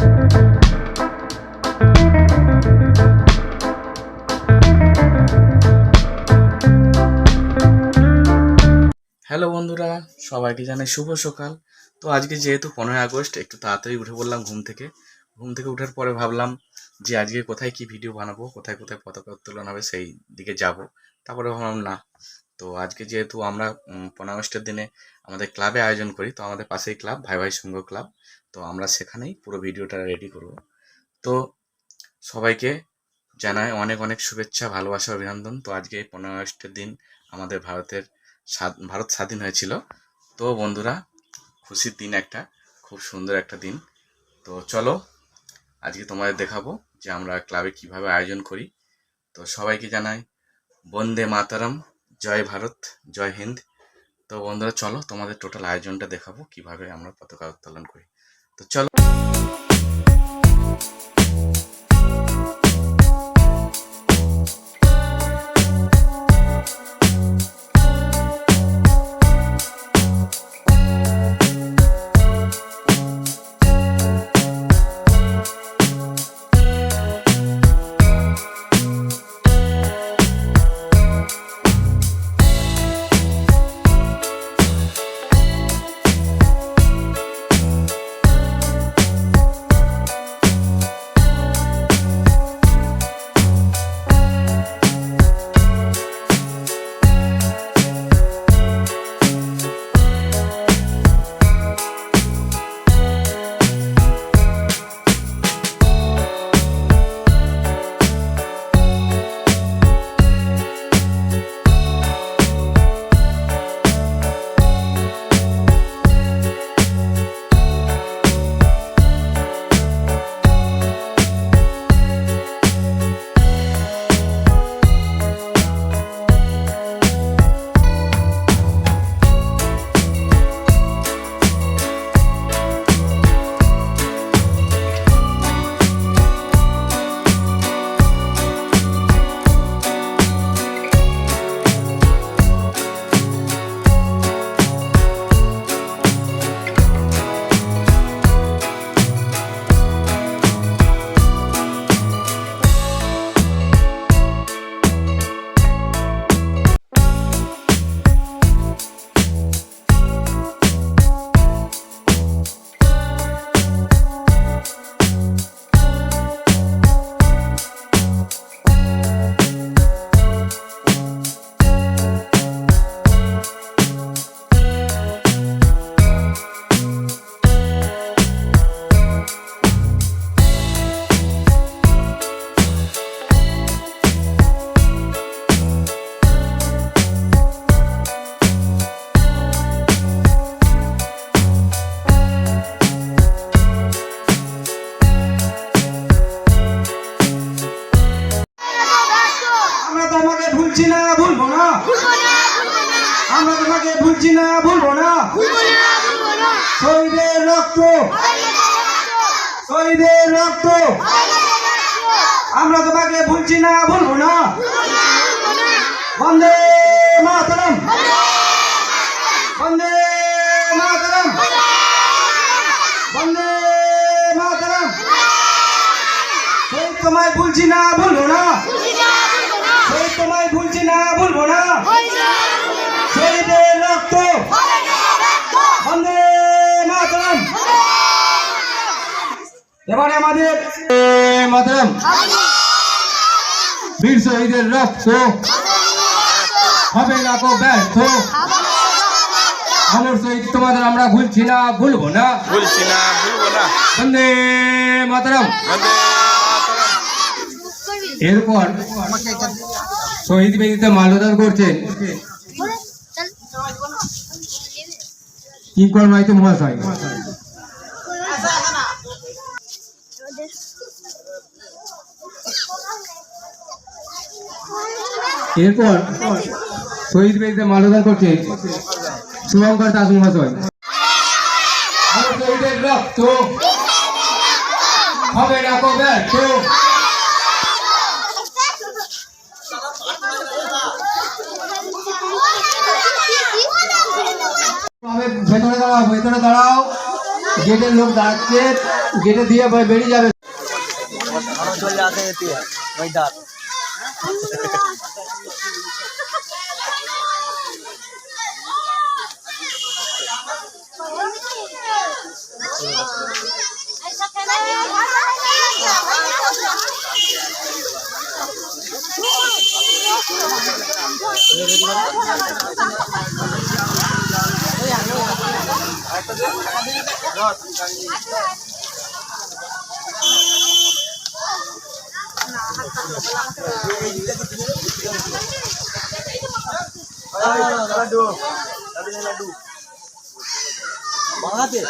Hello বন্ধুরা, সবাইকে জানাই শুভ সকাল। তো আজকে যেহেতু পনেরোই আগস্ট, একটু তাড়াতাড়ি উঠে পড়লাম ঘুম থেকে। ঘুম থেকে উঠার পরে ভাবলাম যে আজকে কোথায় কি ভিডিও বানাবো, কোথায় কোথায় পতাকা উত্তোলন হবে, সেই দিকে যাব। তারপরে ভাবলাম না তো আজকে যেহেতু আমরা উম, পনেরো আগস্টের দিনে আমাদের ক্লাবে আয়োজন করি তো আমাদের পাশেই ক্লাব ভাই ভাই সংঘ ক্লাব। তো আমরা সেখানেই পুরো ভিডিওটা রেডি করব। তো সবাইকে জানাই অনেক অনেক শুভেচ্ছা ভালোবাসা অভিনন্দন। তো আজকে এই দিন আমাদের ভারতের ভারত স্বাধীন হয়েছিল। তো বন্ধুরা খুশির দিন একটা খুব সুন্দর একটা দিন। তো চলো আজকে তোমাদের দেখাবো যে আমরা ক্লাবে কীভাবে আয়োজন করি। তো সবাইকে জানাই বন্দে মাতারাম। জয় ভারত, জয় হিন্দ। তো বন্ধুরা, চলো তোমাদের টোটাল আয়োজনটা দেখাবো, কীভাবে আমরা পতাকা উত্তোলন করি। তো চলো। আমরা তোমাকে ভুলছি না ভুলবো না। শহীদের রক্ত। শহীদের রক্ত। আমরা তোমাকে ভুলছি না ভুলবো না। বন্দে মাতরম। বন্দে মাতরম। বন্দে মাতরম। শহীদ তোমায় ভুলছি না ভুলবো না। শহীদ তোমায় ভুলছি না। ভুলবো না। এবারে আমাদের মাতরম বীর শহীদের রক্ত। হবে না কো ব্যর্থ। আমার শহীদ তোমাদের আমরা ভুলছি না ভুলবো না। ভুলছি না ভুলবো না। বন্দে মাতরম। এরপর শহীদ বেদিতে মাল্যদান করছেন কিঙ্কর মাইতো মহাশয়। এরপর শহীদ বেদিতে মাল্যদান করছেন শুভঙ্কর দাস মহাশয়। শহীদের রক্ত। হবে না কো ব্যর্থ। তবে ভেতরে দাঁড়াও ভেতরে দাঁড়াও। गेटे लोग दांत गेटे दिए भाई बेड़ी जावे। चल जाते हैं ती है वही লাড্ডু লাড্ডু ভাঙাতে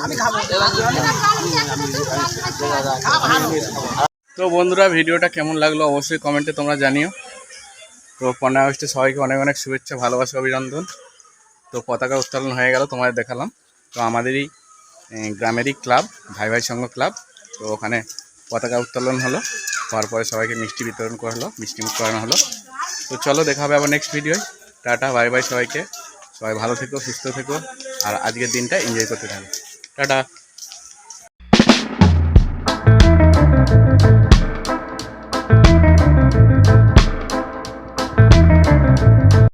আমি খাব তো বন্ধুরা, ভিডিওটা কেমন লাগল অবশ্যই কমেন্টে তোমরা জানিও। তো পনেরো আগস্টে সবাইকে অনেক অনেক শুভেচ্ছা, ভালোবাসা, অভিনন্দন। তো পতাকা উত্তোলন হয়ে গেল, তোমাদের দেখালাম। তো আমাদেরই গ্রামেরই ক্লাব, ভাই ভাই সংঘ ক্লাব। তো ওখানে পতাকা উত্তোলন হলো তারপরে সবাইকে মিষ্টি বিতরণ করা হলো, মিষ্টি মুখ করানো হলো। তো চলো, দেখা হবে আবার নেক্সট ভিডিওয় টাটা, বাই বাই সবাইকে। সবাই ভালো থেকো, সুস্থ থেকো। আর আজকের দিনটা এনজয় করতে থাকো। টাটা।